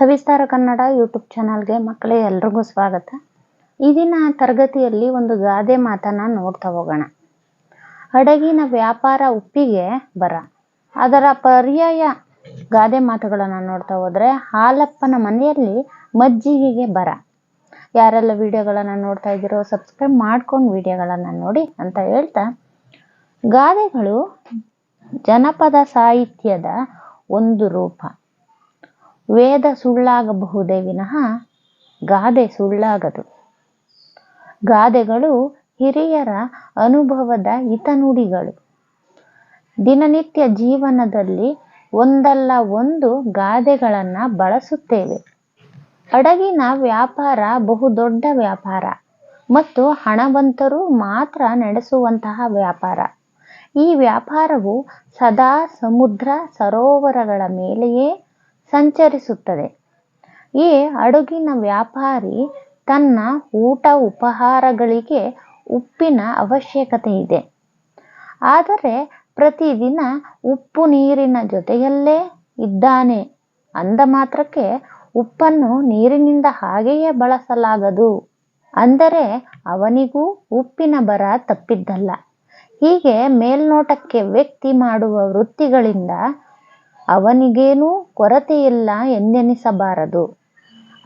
ಸವಿಸ್ತಾರ Kannada YouTube ಚಾನಲ್ಗೆ ಮಕ್ಕಳೇ ಎಲ್ರಿಗೂ ಸ್ವಾಗತ. ಈ ದಿನ ತರಗತಿಯಲ್ಲಿ ಒಂದು ಗಾದೆ ಮಾತನ್ನ ನೋಡ್ತಾ ಹೋಗೋಣ. ಹಡಗಿನ ವ್ಯಾಪಾರ ಉಪ್ಪಿಗೆ ಬರ. ಅದರ ಪರ್ಯಾಯ ಗಾದೆ ಮಾತುಗಳನ್ನು ನೋಡ್ತಾ ಹೋದರೆ ಹಾಲಪ್ಪನ ಮನೆಯಲ್ಲಿ ಮಜ್ಜಿಗೆಗೆ ಬರ. ಯಾರೆಲ್ಲ ವಿಡಿಯೋಗಳನ್ನು ನೋಡ್ತಾ ಇದ್ದೀರೋ ಸಬ್ಸ್ಕ್ರೈಬ್ ಮಾಡ್ಕೊಂಡು ವಿಡಿಯೋಗಳನ್ನು ನೋಡಿ ಅಂತ ಹೇಳ್ತಾ. ಗಾದೆಗಳು ಜನಪದ ಸಾಹಿತ್ಯದ ಒಂದು ರೂಪ. ವೇದ ಸುಳ್ಳಾಗಬಹುದೇ ವಿನಃ ಗಾದೆ ಸುಳ್ಳಾಗದು. ಗಾದೆಗಳು ಹಿರಿಯರ ಅನುಭವದ ಹಿತನುಡಿಗಳು. ದಿನನಿತ್ಯ ಜೀವನದಲ್ಲಿ ಒಂದಲ್ಲ ಒಂದು ಗಾದೆಗಳನ್ನು ಬಳಸುತ್ತೇವೆ. ಹಡಗಿನ ವ್ಯಾಪಾರ ಬಹುದೊಡ್ಡ ವ್ಯಾಪಾರ ಮತ್ತು ಹಣವಂತರು ಮಾತ್ರ ನಡೆಸುವಂತಹ ವ್ಯಾಪಾರ. ಈ ವ್ಯಾಪಾರವು ಸದಾ ಸಮುದ್ರ ಸರೋವರಗಳ ಮೇಲೆಯೇ ಸಂಚರಿಸುತ್ತದೆ. ಈ ಹಡಗಿನ ವ್ಯಾಪಾರಿ ತನ್ನ ಊಟ ಉಪಹಾರಗಳಿಗೆ ಉಪ್ಪಿನ ಅವಶ್ಯಕತೆ ಇದೆ. ಆದರೆ ಪ್ರತಿದಿನ ಉಪ್ಪು ನೀರಿನ ಜೊತೆಯಲ್ಲೇ ಇದ್ದಾನೆ. ಅಂದ ಮಾತ್ರಕ್ಕೆ ಉಪ್ಪನ್ನು ನೀರಿನಿಂದ ಹಾಗೆಯೇ ಬಳಸಲಾಗದು. ಅಂದರೆ ಅವನಿಗೂ ಉಪ್ಪಿನ ಬರ ತಪ್ಪಿದ್ದಲ್ಲ. ಹೀಗೆ ಮೇಲ್ನೋಟಕ್ಕೆ ವ್ಯಕ್ತಿ ಮಾಡುವ ವೃತ್ತಿಗಳಿಂದ ಅವನಿಗೇನೂ ಕೊರತೆಯಿಲ್ಲ ಎಂದೆನಿಸಬಾರದು.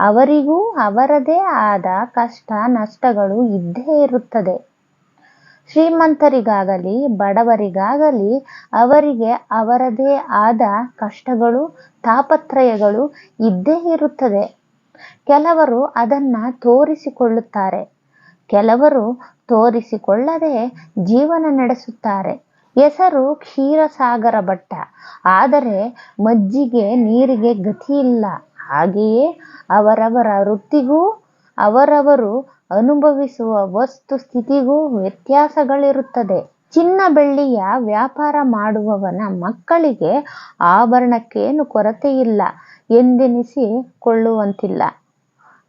ಅವರಿಗೂ ಅವರದೇ ಆದ ಕಷ್ಟ ನಷ್ಟಗಳು ಇದ್ದೇ ಇರುತ್ತದೆ. ಶ್ರೀಮಂತರಿಗಾಗಲಿ, ಬಡವರಿಗಾಗಲಿ ಅವರಿಗೆ ಅವರದೇ ಆದ ಕಷ್ಟಗಳು, ತಾಪತ್ರಯಗಳು ಇದ್ದೇ ಇರುತ್ತದೆ. ಕೆಲವರು ಅದನ್ನು ತೋರಿಸಿಕೊಳ್ಳುತ್ತಾರೆ. ಕೆಲವರು ತೋರಿಸಿಕೊಳ್ಳದೆ ಜೀವನ ನಡೆಸುತ್ತಾರೆ. ಹೆಸರು ಕ್ಷೀರಸಾಗರ ಭಟ್ಟ. ಆದರೆ ಮಜ್ಜಿಗೆ ನೀರಿಗೆ ಗತಿಯಿಲ್ಲ ಹಾಗೆಯೇ ಅವರವರ ವೃತ್ತಿಗೂ, ಅವರವರು ಅನುಭವಿಸುವ ವಸ್ತು ಸ್ಥಿತಿಗೂ ವ್ಯತ್ಯಾಸಗಳಿರುತ್ತದೆ. ಚಿನ್ನ ಬೆಳ್ಳಿಯ ವ್ಯಾಪಾರ ಮಾಡುವವನ ಮಕ್ಕಳಿಗೆ ಆಭರಣಕ್ಕೇನು ಕೊರತೆಯಿಲ್ಲ ಎಂದೆನಿಸಿಕೊಳ್ಳುವಂತಿಲ್ಲ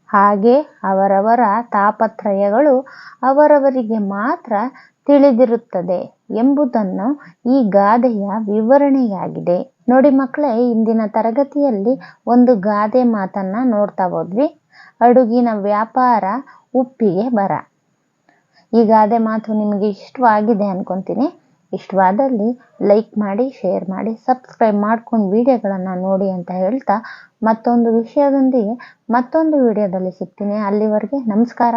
ಹಾಗೆ ಅವರವರ ತಾಪತ್ರಯಗಳು ಅವರವರಿಗೆ ಮಾತ್ರ ತಿಳಿದಿರುತ್ತದೆ ಎಂಬುದನ್ನು ಈ ಗಾದೆಯ ವಿವರಣೆಯಾಗಿದೆ. ನೋಡಿ ಮಕ್ಕಳೇ, ಇಂದಿನ ತರಗತಿಯಲ್ಲಿ ಒಂದು ಗಾದೆ ಮಾತನ್ನ ನೋಡ್ತಾ ಹೋದ್ವಿ. ಅಡುಗಿನ ವ್ಯಾಪಾರ ಉಪ್ಪಿಗೆ ಬರ. ಈ ಗಾದೆ ಮಾತು ನಿಮಗೆ ಇಷ್ಟವಾಗಿದೆ ಅನ್ಕೊಂತೀನಿ. ಇಷ್ಟವಾದಲ್ಲಿ ಲೈಕ್ ಮಾಡಿ, ಶೇರ್ ಮಾಡಿ, ಸಬ್ಸ್ಕ್ರೈಬ್ ಮಾಡ್ಕೊಂಡು ವಿಡಿಯೋಗಳನ್ನು ನೋಡಿ ಅಂತ ಹೇಳ್ತಾ ಮತ್ತೊಂದು ವಿಷಯದೊಂದಿಗೆ ಮತ್ತೊಂದು ವಿಡಿಯೋದಲ್ಲಿ ಸಿಗ್ತೀನಿ. ಅಲ್ಲಿವರೆಗೆ ನಮಸ್ಕಾರ.